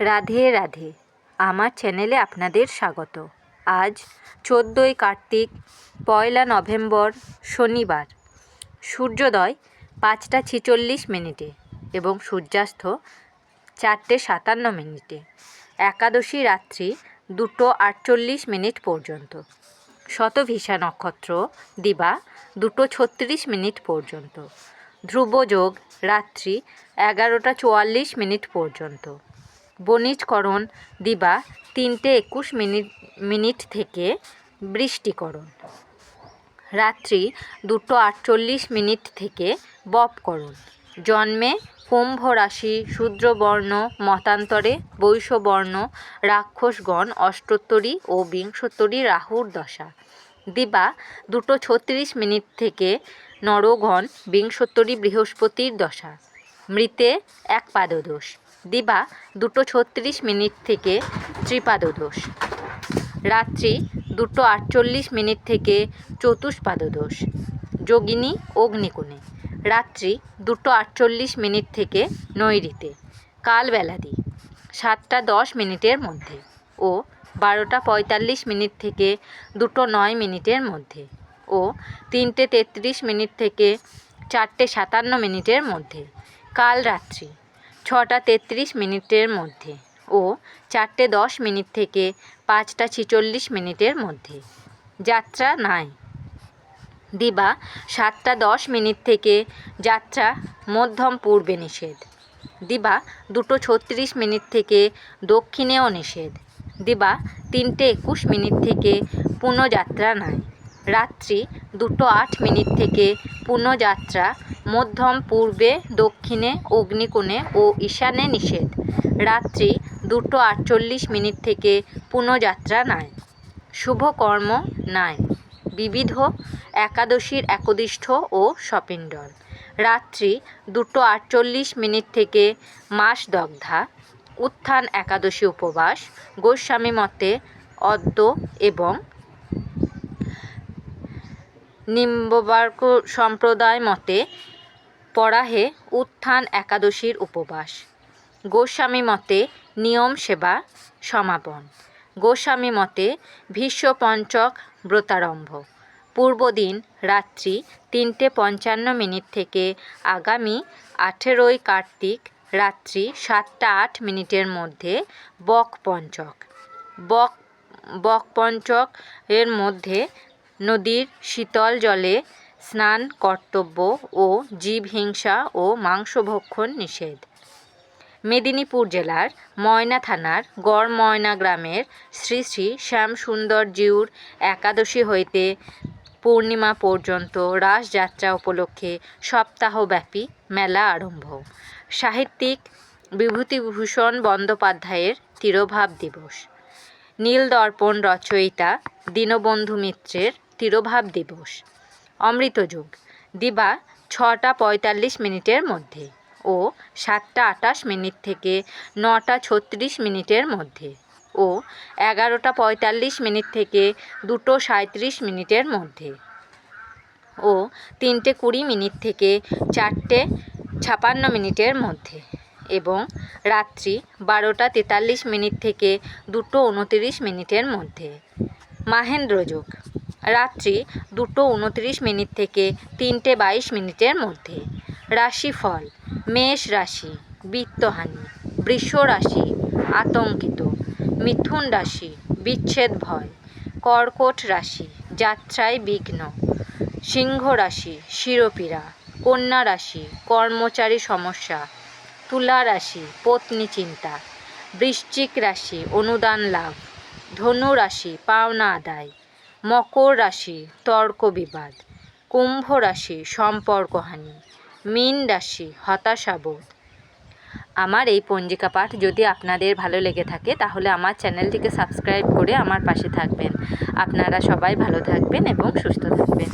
রাধে রাধে। আমার চ্যানেলে আপনাদের স্বাগত। আজ চোদ্দোই কার্তিক, পয়লা নভেম্বর, শনিবার। সূর্যোদয় পাঁচটা ছেচল্লিশ মিনিটে এবং সূর্যাস্ত চারটে সাতান্ন মিনিটে। একাদশী রাত্রি দুটো আটচল্লিশ মিনিট পর্যন্ত। শতভিসা নক্ষত্র দিবা দুটো ছত্রিশ মিনিট পর্যন্ত। ধ্রুবযোগ রাত্রি এগারোটা চুয়াল্লিশ মিনিট পর্যন্ত। বণিজকরণ দিবা তিনটে একুশ মিনিট মিনিট থেকে বৃষ্টিকরণ। রাত্রি দুটো আটচল্লিশ মিনিট থেকে বপকরণ। জন্মে কুম্ভ রাশি শূদ্রবর্ণ, মতান্তরে বৈশ্যবর্ণ রাক্ষসগণ, অষ্টোত্তরী ও বিংশোত্তরী রাহুর দশা। দিবা দুটো ছত্রিশ মিনিট থেকে নরগণ, বিংশোত্তরী বৃহস্পতির দশা। মৃতে এক পাদদোষ। দিবা দুটো ছত্রিশ মিনিট থেকে ত্রিপাদদোষ। রাত্রি দুটো আটচল্লিশ মিনিট থেকে চতুষ্পাদদোষ। যোগিনী অগ্নিকোণে। রাত্রি দুটো আটচল্লিশ মিনিট থেকে নৈরিতে কালবেলাদি। সাতটা দশ মিনিটের মধ্যে ও বারোটা পঁয়তাল্লিশ মিনিট থেকে দুটো নয় মিনিটের মধ্যে ও তিনটে তেত্রিশ মিনিট থেকে চারটে সাতান্ন মিনিটের মধ্যে। কাল রাত্রি ছটা তেত্রিশ মিনিটের মধ্যে ও চারটে দশ মিনিট থেকে পাঁচটা ছেচল্লিশ মিনিটের মধ্যে। যাত্রা নাই। দিবা, সাতটা দশ মিনিট থেকে যাত্রা মধ্যম পূর্বে নিষেধ। দিবা, দুটো ছত্রিশ মিনিট থেকে দক্ষিণেও নিষেধ। দিবা, তিনটে একুশ মিনিট থেকে পুনঃযাত্রা নাই। রাত্রি দুটো আট মিনিট থেকে পুনঃযাত্রা, মধ্যম, পূর্বে, দক্ষিণে, অগ্নিকোণে ও ঈশানে নিষেধ। রাত্রি দুটো আটচল্লিশ মিনিট থেকে পুনঃযাত্রা নাই। শুভকর্ম নাই। বিবিধ একাদশীর একদিষ্ঠ ও সপিণ্ডল। রাত্রি দুটো আটচল্লিশ মিনিট থেকে মাস দগ্ধা উত্থান একাদশী উপবাস, গোস্বামী মতে অদ্য এবং নিম্ববার্ক সম্প্রদায় মতে পরাহে উত্থান একাদশীর উপবাস। গোস্বামী মতে নিয়ম সেবা সমাপন। গোস্বামী মতে ভীষ্ম পঞ্চক ব্রতারম্ভ পূর্বদিন রাত্রি তিনটে পঞ্চান্ন মিনিট থেকে আগামী আঠেরোই কার্তিক রাত্রি সাতটা আট মিনিটের মধ্যে বক পঞ্চক বক বক পঞ্চক এর মধ্যে নদীর শীতল জলে স্নান, কর্তব্য ও জীবহিংসা ও মাংসভক্ষণ নিষেধ। মেদিনীপুর জেলার ময়না থানার গড়ময়না গ্রামের শ্রী শ্রী শ্যামসুন্দর জিউর একাদশী হইতে পূর্ণিমা পর্যন্ত রাসযাত্রা উপলক্ষে সপ্তাহব্যাপী মেলা আরম্ভ। সাহিত্যিক বিভূতিভূষণ বন্দ্যোপাধ্যায়ের তিরোভাব দিবস। নীলদর্পণ রচয়িতা দীনবন্ধু মিত্রের তিরোভাব দিবস। অমৃতযুগ দিবা ছটা পঁয়তাল্লিশ মিনিটের মধ্যে ও সাতটা আটাশ মিনিট থেকে নটা ছত্রিশ মিনিটের মধ্যে ও এগারোটা পঁয়তাল্লিশ মিনিট থেকে দুটো সাঁত্রিশ মিনিটের মধ্যে ও তিনটে কুড়ি মিনিট থেকে চারটে ছাপান্ন মিনিটের মধ্যে এবং রাত্রি বারোটা তেতাল্লিশ মিনিট থেকে দুটো উনতিরিশ মিনিটের মধ্যে। মাহেন্দ্রযোগ রাত্রি দুটো উনত্রিশ মিনিট থেকে তিনটে বাইশ মিনিটের মধ্যে। রাশিফল, মেষ রাশি, বিত্তহানি, বৃষ রাশি, আতঙ্কিত, মিথুন রাশি বিচ্ছেদ ভয় কর্কট রাশি, যাত্রায় বিঘ্ন, সিংহ রাশি, শিরোপীড়া, কন্যা রাশি, কর্মচারী সমস্যা, তুলা রাশি, পত্নী চিন্তা, বৃশ্চিক রাশি, অনুদান লাভ, ধনু রাশি, পাওনা আদায় মকর রাশি, তর্ক বিবাদ, কুম্ভ রাশি, সম্পর্কহানি, মীন রাশি হতাশাবোধ আমার এই পঞ্জিকা পাঠ যদি আপনাদের ভালো লেগে থাকে, তাহলে আমার চ্যানেলটিকে সাবস্ক্রাইব করে আমার পাশে থাকবেন। আপনারা সবাই ভালো থাকবেন এবং সুস্থ থাকবেন।